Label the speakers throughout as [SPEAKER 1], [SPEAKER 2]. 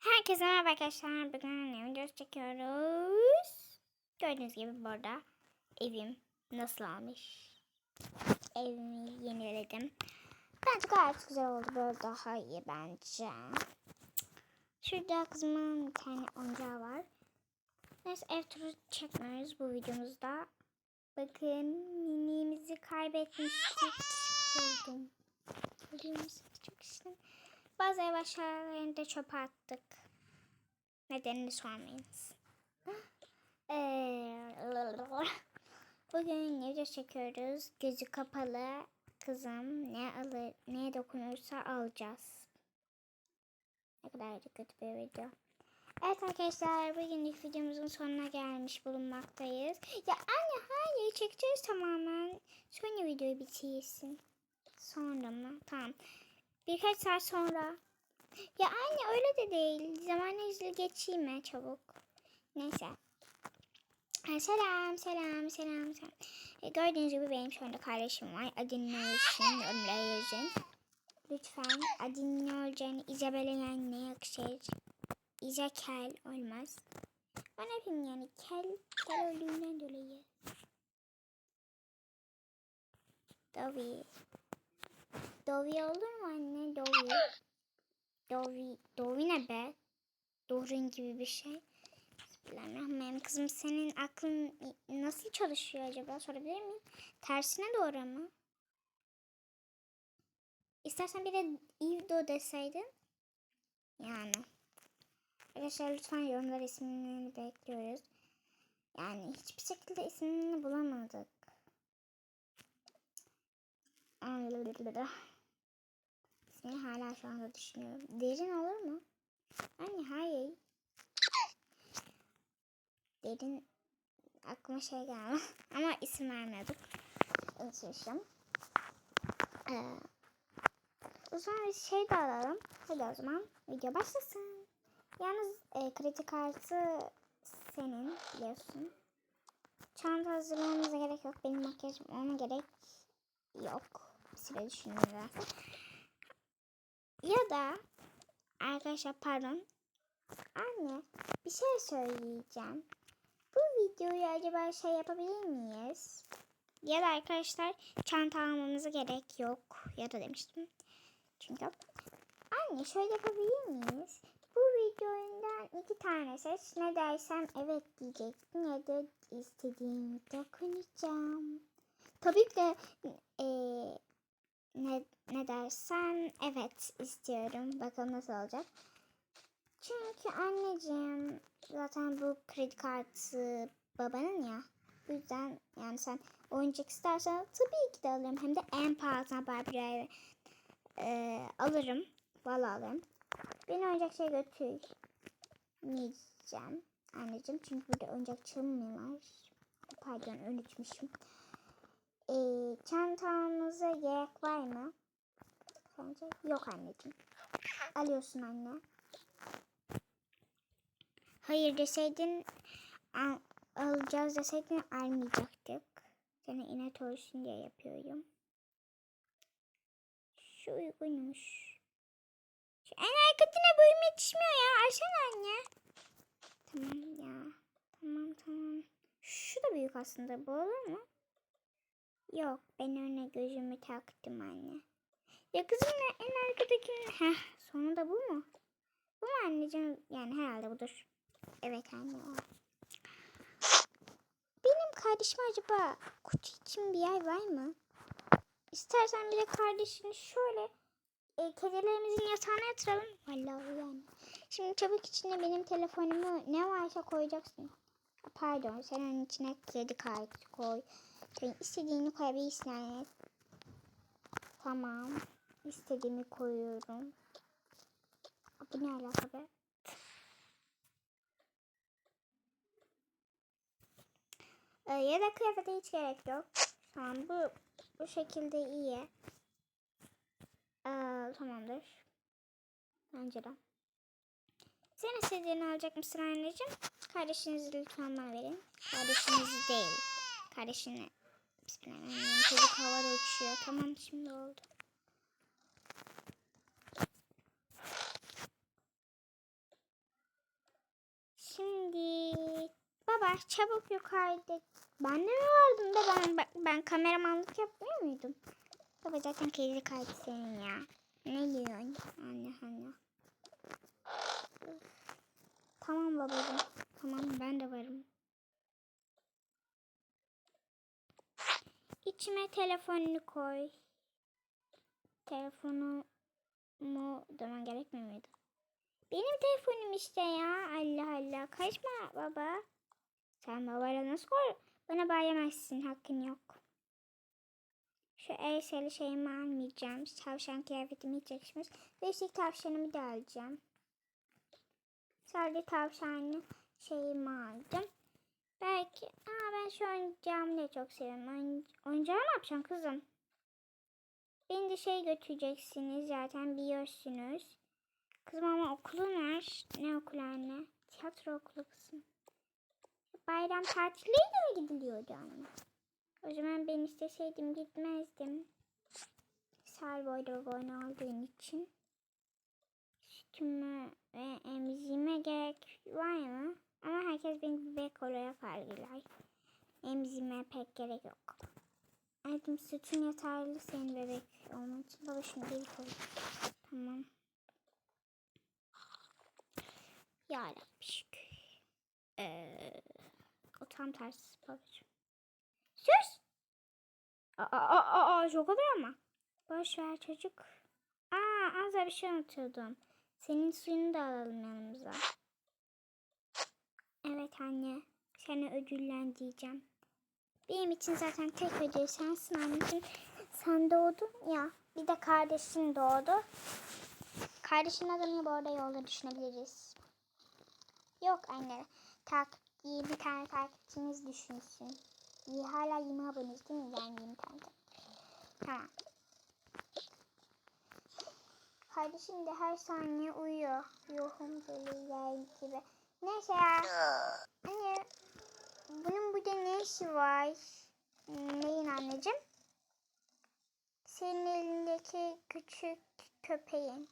[SPEAKER 1] Herkese merhaba arkadaşlar. Bugün annem video çekiyoruz. Gördüğünüz gibi burada evim nasıl olmuş. Evimi yeniledim. Bence gayet güzel oldu. Böyle daha iyi bence. Şurada kızımın bir tane oyuncağı var. Neyse ev turu çekmiyoruz bu videomuzda. Bakın minimizi kaybetmiştik. Buldum. Musunuz? Çok şirin. Bazı ev aşağılarını da çöpe attık. Nedenini sormayınız. Bugün video çekiyoruz. Gözü kapalı kızım ne alır neye dokunursa alacağız. Ne kadar da kötü bir video. Evet arkadaşlar bugünlük videomuzun sonuna gelmiş bulunmaktayız. Ya anne hayır çekeceğiz tamamen. Sonra videoyu bitirsin. Sonra mı? Tamam. Birkaç saat sonra. Ya anne öyle de değil. Zaman hızlı geçeyim mi çabuk? Neyse. Selam, selam, selam, selam. E, gördüğünüz gibi benim şu anda kardeşim var. Adını olsun, yorumlara yazın. Lütfen adını olacağını Isabel'e yani ne yakışır. İza kel olmaz. Ben yapayım yani kel, kel olduğundan dolayı. Dovi. Dovi olur mu anne? Dovi. Dovi. Dovi ne be? Dorun gibi bir şey. Bismillahirrahmanirrahim. Kızım senin aklın nasıl çalışıyor acaba? Sorabilir miyim? Tersine doğru mu? İstersen bir de İvdo deseydin. Yani. Arkadaşlar lütfen yorumlar isimlerini bekliyoruz. Yani hiçbir şekilde ismini bulamadık. İsmini hala şu anda düşünüyorum. Derin olur mu? Anne hayır. Derin aklıma şey geldi. Ama isim vermedik. Unutmuşum. Ee, o zaman bir şey de alalım. Hadi o zaman video başlasın. Yalnız e, kritik artı senin biliyorsun. Çanta hazırlamamıza gerek yok. Benim makyajım ona gerek yok. Düşündüm zaten. Ya da arkadaşlar pardon. Anne bir şey söyleyeceğim. Bu videoyu acaba şey yapabilir miyiz? Ya da arkadaşlar çanta almamıza gerek yok. Ya da demiştim. Çünkü anne şöyle yapabilir miyiz? Bu videodan iki tane seç. Ne dersem evet diyeceksin ne de istediğimi dokunacağım. Tabii ki de e, ne, ne dersen evet istiyorum. Bakalım nasıl olacak. Çünkü anneciğim zaten bu kredi kartı babanın ya. Bu yüzden yani sen oyuncak istersen tabii ki de alırım. Hem de en pahalısına Barbie'ye e, alırım. Valla alırım. Beni oyuncak şey götürmeyeceğim anneciğim. Çünkü burada oyuncakçığım var. Pardon unutmuşum. E, çantamıza gerek var mı? Sence? Yok anneciğim. Alıyorsun anne. Hayır deseydin al, alacağız deseydin almayacaktık. Sana inat olsun diye yapıyorum. Şu uygunmuş. Şu en arkasına boyum yetişmiyor ya. Açsana anne. Tamam ya. Tamam tamam. Şu da büyük aslında. Bu olur mu? Yok. Ben öne gözümü taktım anne. Ya kızım en arkadaki... Heh sonunda bu mu? Bu mu anneciğim? Yani herhalde budur. Evet anne o. Benim kardeşim acaba kutu için bir yer var mı? İstersen bir de kardeşini şöyle e, kedilerimizin yatağına yatıralım. Vallahi yani. Şimdi çabuk içine benim telefonumu ne varsa koyacaksın. Pardon sen onun içine kredi kartı koy. Sen istediğini koyabilirsin yani. Tamam. İstediğimi koyuyorum. Bu ne alaka be? Ee, ya da kıyafete hiç gerek yok. Tamam bu bu şekilde iyi. Ee, tamamdır. Bence de. Sen istediğini alacak mısın anneciğim? Kardeşinizi lütfen bana verin. Kardeşinizi değil. Kardeşini. Bismillahirrahmanirrahim. Çocuk havada uçuyor. Tamam şimdi oldu. Şimdi baba çabuk yukarıda. Ben de mi vardım da ben, ben, kameramanlık yapmıyor muydum? Baba zaten keyifli kaydı senin ya. Ne yiyorsun? Anne anne. Tamam babacığım. Tamam ben de varım. İçime telefonunu koy. Telefonu mu demen gerekmiyor muydu? Benim telefonum işte ya. Allah Allah. Kaçma baba. Sen babayla nasıl koy? Bana bağlayamazsın. Hakkın yok. Şu Eysel'i şeyimi almayacağım. Tavşan kıyafetimi hiç yakışmış. Ve üstelik tavşanımı da alacağım. Sadece tavşanlı şeyimi aldım. Belki... Aa ben şu oyuncağımı da çok seviyorum. Oyun... Oyuncağı ne yapacaksın kızım? Beni de şey götüreceksiniz zaten biliyorsunuz. Kızım ama okulun var. Ne okulu anne? Tiyatro okulu kızım. Bayram tatiliyle mi gidiliyordu anne? O zaman ben isteseydim gitmezdim. Sağ boyda boyun olduğun için. Sütüme ve emzime gerek var mı? Ama herkes beni bebek olarak algılar. Emzime pek gerek yok. Adım sütün yeterli senin bebek olman için. Baba şimdi bir koy. Tamam. Yarabbim şükür. Ee, o tam tersi babacığım. Sus! Aa, aa, aa, çok oluyor ama. Boş ver çocuk. Aa, az bir şey unutuyordum. Senin suyunu da alalım yanımıza. Evet anne. Seni ödüllendireceğim. Benim için zaten tek ödül sensin anneciğim. Sen doğdun ya. Bir de kardeşin doğdu. Kardeşin adını bu arada yolda düşünebiliriz. Yok anne. Tak, bir tane takipçimiz düşünsün. İyi, hala 20 aboneyiz değil mi? Yani 20 tane. Tamam. Kardeşim de her saniye uyuyor. Yohum böyle yer gibi. Neyse ya. Anne. Bunun burada ne işi var? Neyin anneciğim? Senin elindeki küçük köpeğin.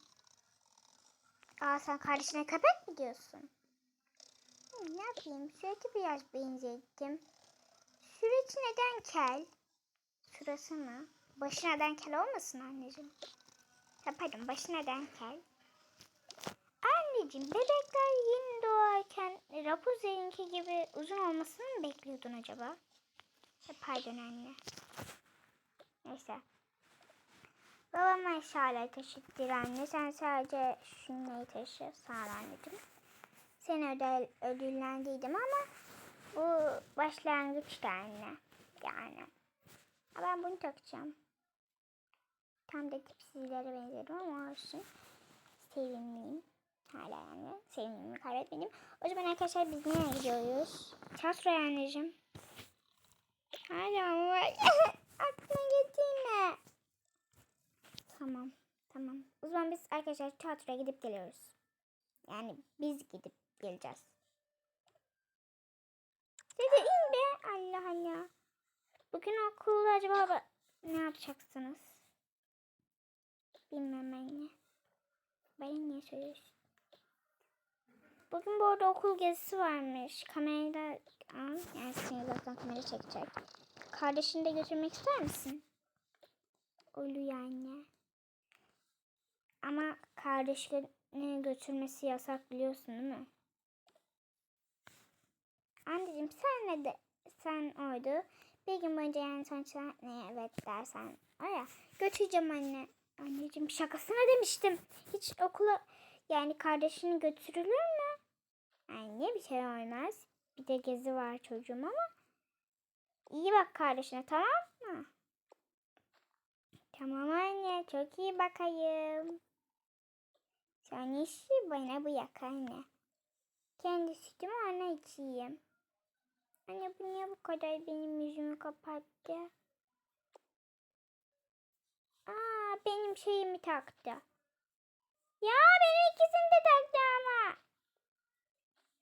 [SPEAKER 1] Aa sen kardeşine köpek mi diyorsun? Ne yapayım? Sürekli biraz benzettim. Şurası neden kel? Şurası mı? Başı neden kel olmasın anneciğim? Ha, pardon başı neden kel? Anneciğim bebekler yeni doğarken Rapunzel'inki gibi uzun olmasını mı bekliyordun acaba? Ha, pardon anne. Neyse. Babam aşağıya taşıttır anne. Sen sadece şunları taşı. Sağ ol anneciğim. Seni ödül, ödüllendirdim ama bu başlangıçta anne. Yani. Ben bunu takacağım. Tam da tipsizlere benzerim ama olsun. Sevimliyim. Hala yani. Sevimliliğimi kaybetmedim. O zaman arkadaşlar biz nereye gidiyoruz? Tiyatroya anneciğim. Hala mı var? Aklına getirme. Tamam. Tamam. O zaman biz arkadaşlar tiyatroya gidip geliyoruz. Yani biz gidip geleceğiz. Dede in be. Allah Allah. Bugün okulda acaba ba- ne yapacaksınız? Bilmem anne. Bana niye söylüyorsun? Bugün bu arada okul gezisi varmış. Kamerayla al. Yani seni zaten kamera çekecek. Kardeşini de götürmek ister misin? Oluyor anne. Ama kardeşini götürmesi yasak biliyorsun değil mi? Anneciğim sen ne de sen oydu. Bir gün boyunca yani sonuçta ne evet dersen. Aya götüreceğim anne. Anneciğim şakasına demiştim. Hiç okula yani kardeşini götürülür mü? Anne bir şey olmaz. Bir de gezi var çocuğum ama. İyi bak kardeşine tamam mı? Tamam anne çok iyi bakayım. Sen işi bana bırak anne. Kendi sütümü ona içeyim. Anne bu niye bu kadar benim yüzümü kapattı? Aa benim şeyimi taktı. Ya benim ikisini de taktı ama.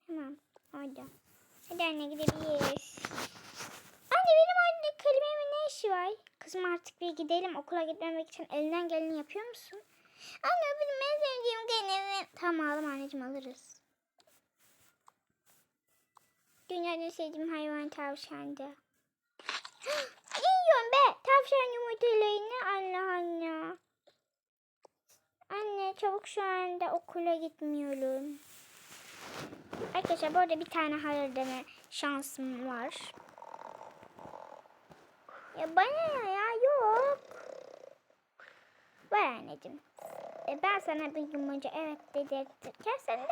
[SPEAKER 1] Tamam orada. Hadi anne gidebiliriz. Anne benim orada kelimemin ne işi var? Kızım artık bir gidelim okula gitmemek için elinden geleni yapıyor musun? Anne benim en sevdiğim kelimem. Tamam alalım anneciğim alırız. Dünyada sevdiğim hayvan tavşandı. ne yiyorsun be? Tavşan yumurtalarını Allah Allah. Anne çabuk şu anda okula gitmiyorum. Arkadaşlar bu bir tane hayır deme şansım var. Ya bana ne ya yok. Var anneciğim. E, ben sana bir boyunca evet dedirtirken sen de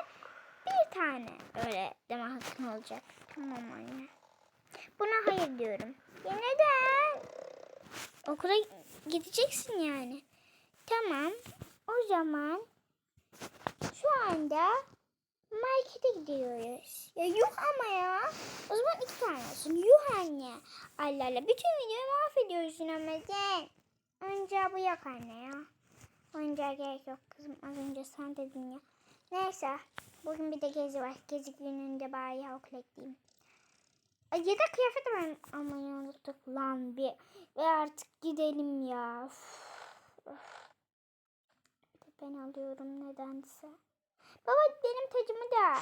[SPEAKER 1] bir tane öyle deme hakkın olacak. Tamam anne. Buna hayır diyorum. Ya neden? Okula gideceksin yani. Tamam. O zaman şu anda markete gidiyoruz. Ya yuh ama ya. O zaman iki tane olsun. Yuh anne. Allah Allah. Bütün videoyu mahvediyorsun ama sen. Oyuncağı bu yok anne ya. Oyuncağa gerek yok kızım. Az önce sen dedin ya. Neyse. Bugün bir de gezi var. Gezi gününde bari ya okula gideyim. Yedek kıyafeti ben almayı unuttuk lan bir. Ve artık gidelim ya. Üf, üf. Ben alıyorum nedense. Baba benim tacımı da.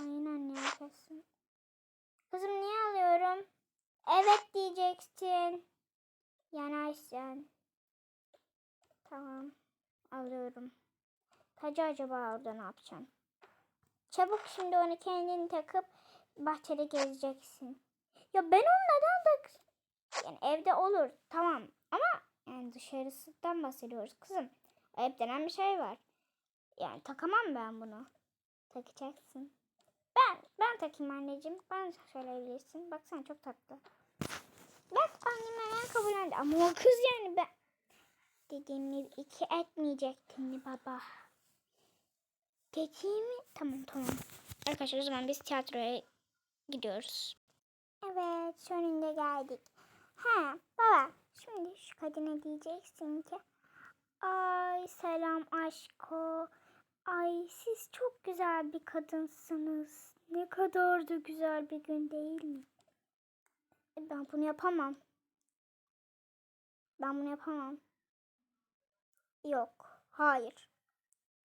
[SPEAKER 1] Aynen ne yapıyorsun? Kızım niye alıyorum? Evet diyeceksin. Yanaşsın. Tamam. Alıyorum. Tacı acaba orada ne yapacaksın? Çabuk şimdi onu kendin takıp bahçede gezeceksin. Ya ben onu neden tak... Yani evde olur tamam ama yani dışarısından bahsediyoruz kızım. Ayıp denen bir şey var. Yani takamam ben bunu. Takacaksın. Ben ben takayım anneciğim. Ben söyleyebilirsin. Baksana çok tatlı. Bak annem hemen kabullendi. Ama o kız yani ben dediğimi iki etmeyecektin mi baba? Dediğimi tamam tamam. Arkadaşlar o zaman biz tiyatroya gidiyoruz. Evet sonunda geldik. Ha baba şimdi şu kadına diyeceksin ki Ay selam aşko. Ay siz çok güzel bir kadınsınız. Ne kadar da güzel bir gün değil mi? E, Ben bunu yapamam. Ben bunu yapamam. Yok. Hayır.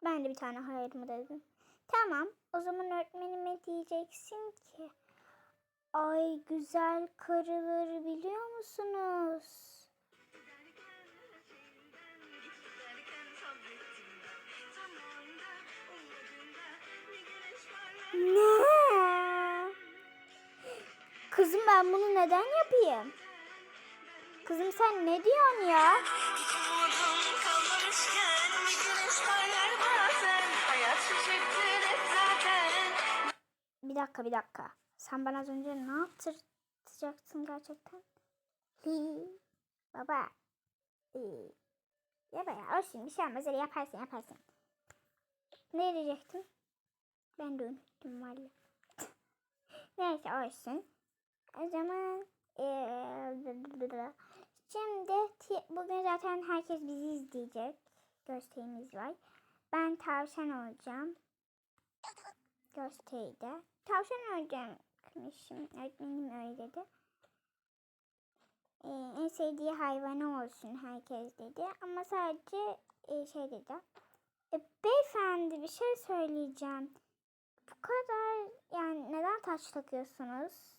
[SPEAKER 1] Ben de bir tane hayır mı dedim. Tamam. O zaman öğretmenime diyeceksin ki. Ay güzel karıları biliyor musunuz? Ne? Kızım ben bunu neden yapayım? Kızım sen ne diyorsun ya?
[SPEAKER 2] Bir
[SPEAKER 1] dakika bir dakika. Sen bana az önce ne yaptıracaksın gerçekten? Baba. Hi. Ya be ya olsun bir şey olmaz öyle yaparsın yaparsın. Ne diyecektim? Ben de unuttum valla. Neyse olsun. O zaman eee, şimdi bugün zaten herkes bizi izleyecek. Gösterimiz var. Ben tavşan olacağım. Gösteride. Tavşan olacağım. Kımışım. Öğretmenim öyle dedi. Ee, en sevdiği hayvanı olsun herkes dedi. Ama sadece e, şey dedi. E, beyefendi bir şey söyleyeceğim. Kadar yani neden taç takıyorsunuz?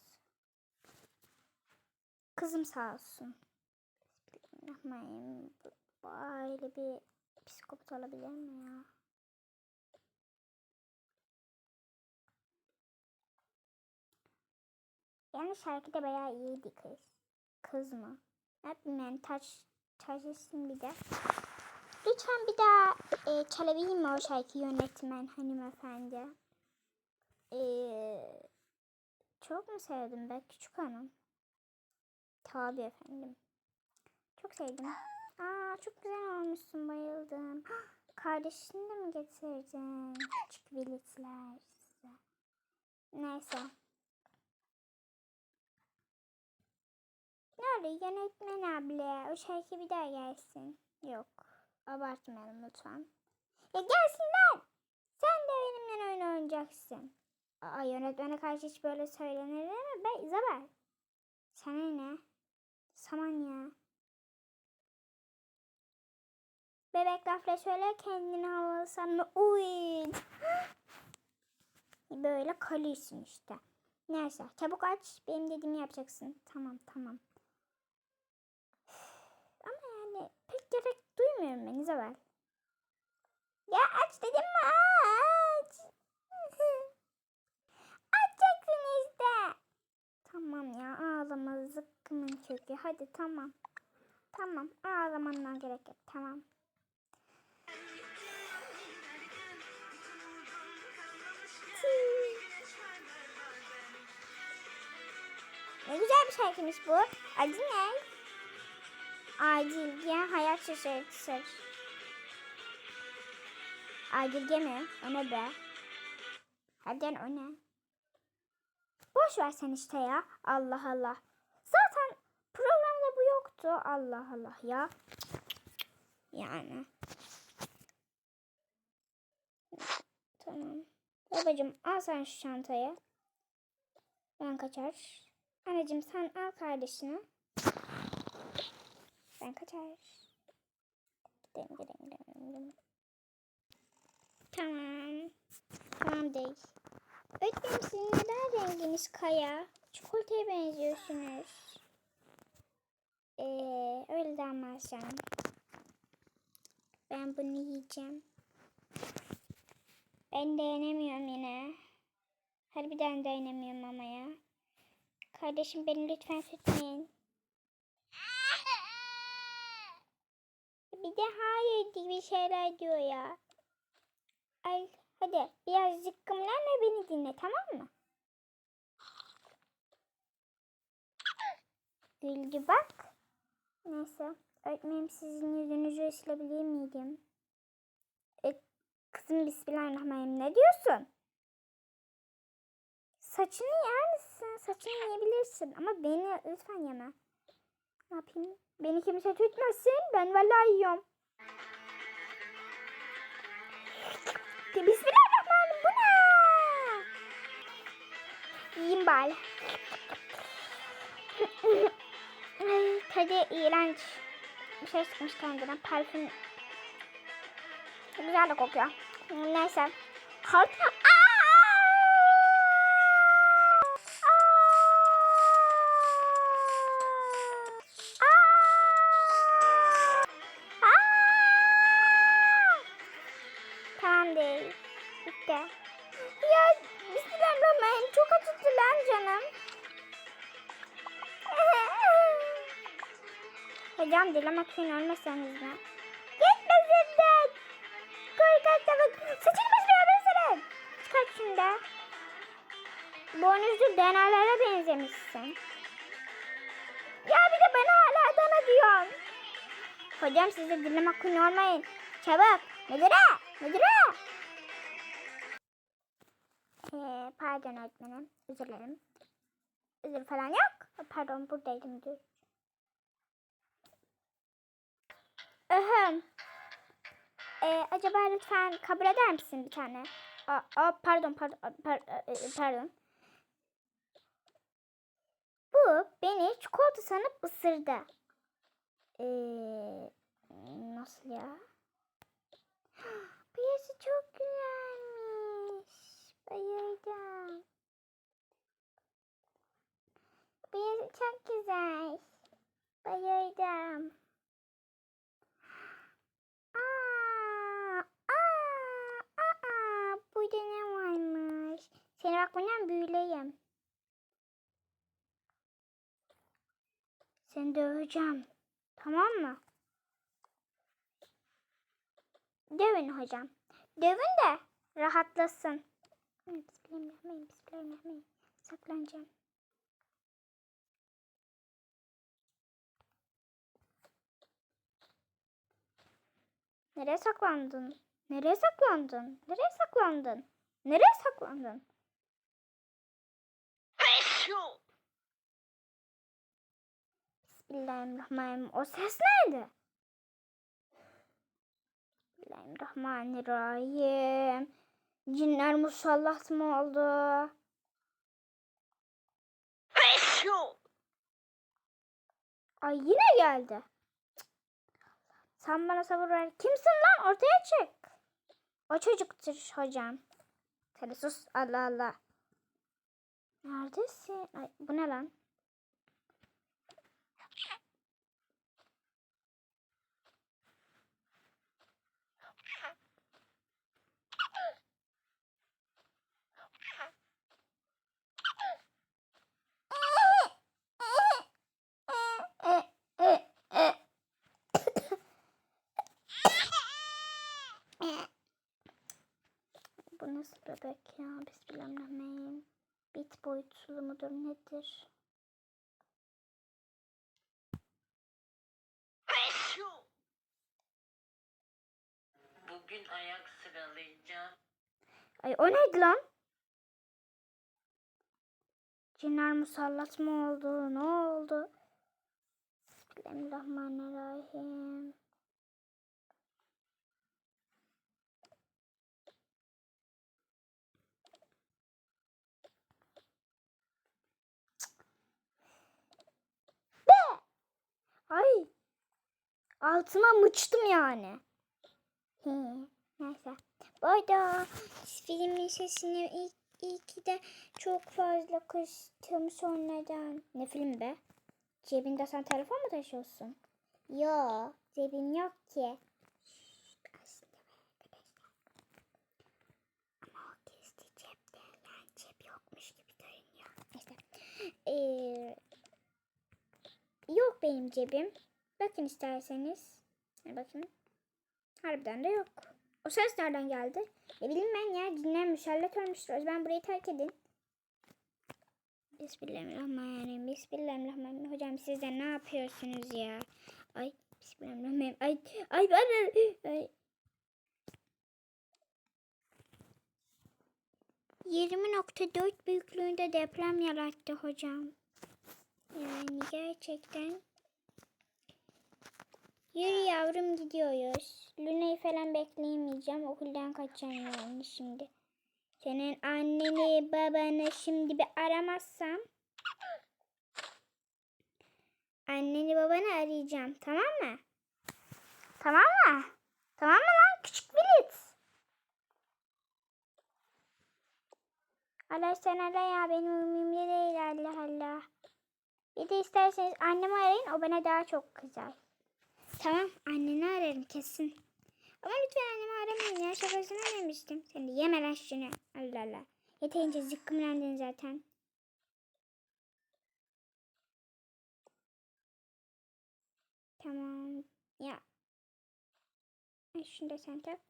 [SPEAKER 1] Kızım sağ olsun. Aile bir psikopat olabilir mi ya? Yani şarkıda bayağı iyiydi kız. Kız mı? Bileyim yani taç, taç bir de. Lütfen bir daha e, çalabilir mi o şarkıyı yönetmen hanımefendi? E, çok mu sevdim ben küçük hanım? Tabii efendim. Çok sevdim. Aa çok güzel olmuşsun bayıldım. Kardeşini de mi getirdin? Küçük biletler size. Neyse. Nerede yönetmen abla? O şarkı bir daha gelsin. Yok. Abartmayalım lütfen. Ya gelsin lan. Sen de benimle oyun oynayacaksın. Aa yönetmene karşı hiç böyle söylenir mi? Be Isabel. Sana ne? Saman ya. Bebek lafla şöyle kendini havalı sanma. Uy. Böyle kalıyorsun işte. Neyse çabuk aç. Benim dediğimi yapacaksın. Tamam tamam. Ama yani pek gerek duymuyorum ben İzabel. Ya aç dedim mi? Aç. Açacaksın işte. Tamam ya ağlama zıkkımın kökü. Hadi tamam. Tamam ağlamandan gerek yok. Tamam. Ne güzel bir şarkıymış bu. Adı ne? Adilge hayat şaşırtır. Adilge mi? O ne be? Hadi o ne? Boş ver sen işte ya. Allah Allah. Zaten programda bu yoktu. Allah Allah ya. Yani. Tamam. Babacım al sen şu çantayı. Ben kaçar. Anneciğim sen al kardeşini. Ben kaçar. Gidelim gidelim gidelim. gidelim. Tamam. Tamam değil. Öğretmenim sizin neden renginiz kaya? Çikolataya benziyorsunuz. Ee, öyle denmez canım. Ben bunu yiyeceğim. Ben dayanamıyorum yine. Harbiden dayanamıyorum ama ya. Kardeşim beni lütfen tutmayın. Bir de hayır gibi şeyler diyor ya. Ay hadi biraz zıkkımlanma beni dinle tamam mı? Gülcü bak. Neyse. Öğretmenim sizin yüzünüzü silebilir miydim? E, kızım bismillahirrahmanirrahim ne diyorsun? Saçını yer misin? Saçını yiyebilirsin ama beni lütfen yeme. Ne yapayım? Beni kimse tutmasın. Ben vallahi yiyorum. De Ay, tadı iğrenç. Bir şey sıkmış kendine. Parfüm. Güzel de kokuyor. Neyse. Kalk. Hocam dilemek için ölmeseniz mi? Gitmesinler. Korkak tavuk. Saçını başına yapıyorsun. Çıkart şunu da. Boynuzlu danalara benzemişsin. Ya bir de bana hala dana diyorsun. Hocam siz de hakkını olmayın. Çabuk. Müdüre. Müdüre. Ee, pardon öğretmenim. Özür dilerim. Özür falan yok. Pardon buradaydım müdür. Ahem. Ee, acaba lütfen kabul eder misin bir tane? Aa, aa, pardon pardon par- e, pardon. Bu beni çikolata sanıp ısırdı. Ee, nasıl ya? Bu yazı çok güzelmiş. Bayıldım. Bu yazı çok güzel. Bayıldım. Aa, aa, aa, burada ne varmış? Bundan büyüleyim. Seni döveceğim. Tamam mı? Dövün hocam. Dövün de rahatlasın. Bismillahirrahmanirrahim. Bismillahirrahmanirrahim. Saklanacağım. Nereye saklandın? Nereye saklandın? Nereye saklandın? Nereye saklandın? Bismillahirrahmanirrahim. O ses neydi? Bismillahirrahmanirrahim. Cinler musallat mı oldu? Ay yine geldi. Sen bana sabır ver. Kimsin lan? Ortaya çık. O çocuktur hocam. Tabi sus. Allah Allah. Neredesin? Ay, bu ne lan? Bu nasıl bebek ya? Bismillahirrahmanirrahim. Bit boyutlu mudur nedir?
[SPEAKER 2] Bugün ayak sıralayacağım.
[SPEAKER 1] Ay o neydi lan? Cinler musallat mı oldu? Ne oldu? Bismillahirrahmanirrahim. Be! Ay! Altıma mıçtım yani. Neyse. Bu arada filmin sesini ilk, ki de çok fazla kıstım sonradan. Ne film be? Cebinde sen telefon mu taşıyorsun? Yo, cebim yok ki. Ama yok benim cebim. Bakın isterseniz. Bakın. Harbiden de yok. O ses nereden geldi? Bileyim ben ya. Cinler müsellet olmuştur. O zaman burayı terk edin. Bismillahirrahmanirrahim. Bismillahirrahmanirrahim. Hocam siz de ne yapıyorsunuz ya? Ay. Bismillahirrahmanirrahim. Ay. Ay ben. Ay. 20.4 büyüklüğünde deprem yarattı hocam. Yani gerçekten Yürü yavrum gidiyoruz. Luna'yı falan bekleyemeyeceğim. Okuldan kaçacağım yani şimdi. Senin anneni babanı şimdi bir aramazsam anneni babanı arayacağım. Tamam mı? Tamam mı? Tamam mı lan küçük bilet? Allah sen ara ya benim umurumda değil Allah Allah. Bir de isterseniz annemi arayın o bana daha çok kızar. Tamam anneni ararım kesin. Ama lütfen annemi aramayın ya şakasına demiştim. Sen de yeme lan şunu. Allah Allah. Yeterince zıkkımlendin zaten. Tamam. Ya. Şunu da sen tak.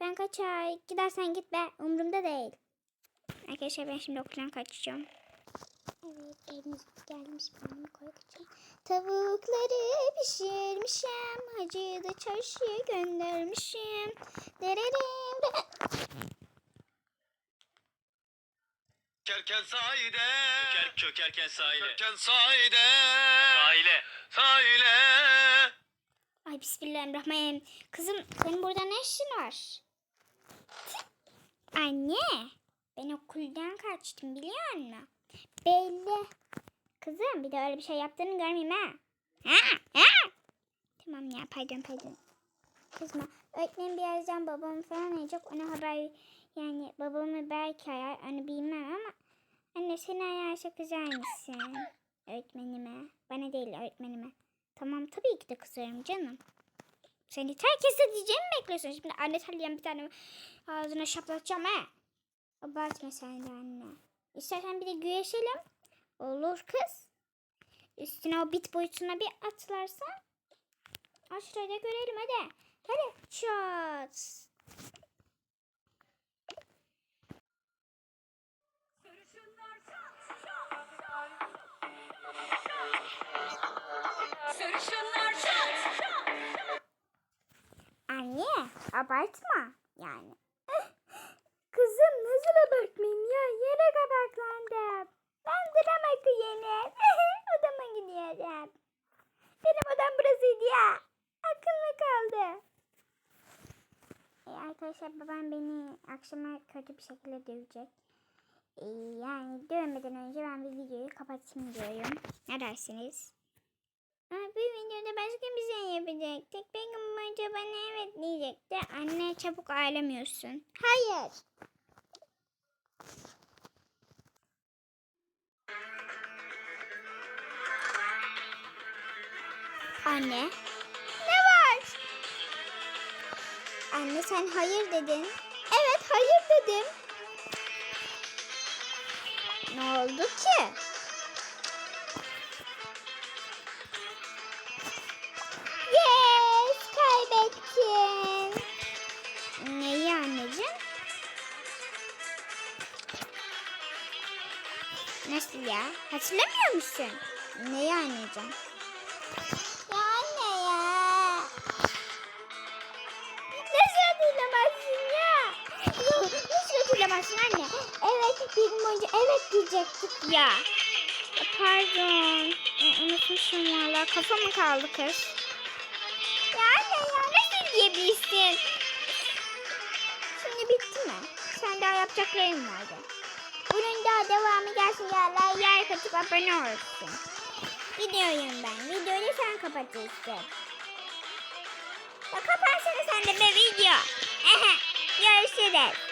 [SPEAKER 1] Ben kaçar. Gidersen git be. Umurumda değil. Arkadaşlar ben şimdi okuldan kaçacağım. Evet evimiz gelmiş benim kaçacağım. Tavukları pişirmişim. Hacı da çarşıya göndermişim. Dererim de-
[SPEAKER 3] Çökerken sahide.
[SPEAKER 4] Çöker, çökerken sahile.
[SPEAKER 3] Çökerken sahide.
[SPEAKER 4] Sahile.
[SPEAKER 3] Sahile.
[SPEAKER 1] Ay bismillahirrahmanirrahim. Kızım senin burada ne işin var? Anne. Ben okuldan kaçtım biliyor musun? Belli. Kızım bir de öyle bir şey yaptığını görmeyeyim ha. Ha, ha. Tamam ya pardon pardon. Kızma. Öğretmenim birazdan babamı falan arayacak. Ona haber yani babamı belki arar. Onu bilmem ama anne seni ararsa kızar mısın? Öğretmenime. Bana değil öğretmenime. Tamam tabii ki de kızarım canım. Sen yeter kes diyeceğimi mi bekliyorsun? Şimdi anne terleyen bir tane ağzına şaplatacağım ha. Abartma sen de anne. İstersen bir de güreşelim. Olur kız. Üstüne o bit boyutuna bir atlarsan. Aşağıda görelim hadi. Hadi. Şat. Anne abartma yani. Kızım nasıl abartmayayım ya? Yere kapaklandım. Ben drama kıyene. Odama gidiyorum. Benim odam burasıydı ya. Aklımda kaldı. E, arkadaşlar babam beni akşama kötü bir şekilde dövecek. E, yani dövmeden önce ben bir videoyu kapatayım diyorum. Ne dersiniz? Abi videoda başka bir şey yapacaktık. Peki amca bana evet diyecekti. Anne çabuk ağlamıyorsun. Hayır. Anne. Ne var? Anne sen hayır dedin. Evet hayır dedim. Ne oldu ki? Nasıl ya? Hatırlamıyor musun? Neyi anneciğim? Ya anne ya. Nasıl hatırlamazsın ya? Nasıl hatırlamazsın anne? Evet, bir boyunca evet diyecektik ya. Pardon. Unutmuşum valla. Kafa mı kaldı kız? Ya anne ya nasıl diyebilirsin? Şimdi bitti mi? Sen daha yapacakların vardı. Bunun daha devamı gelsin ya. Yer katıp abone olsun. Gidiyorum ben. Videoyu sen kapatıyorsun. Ya kapatsana sen de be video. Görüşürüz.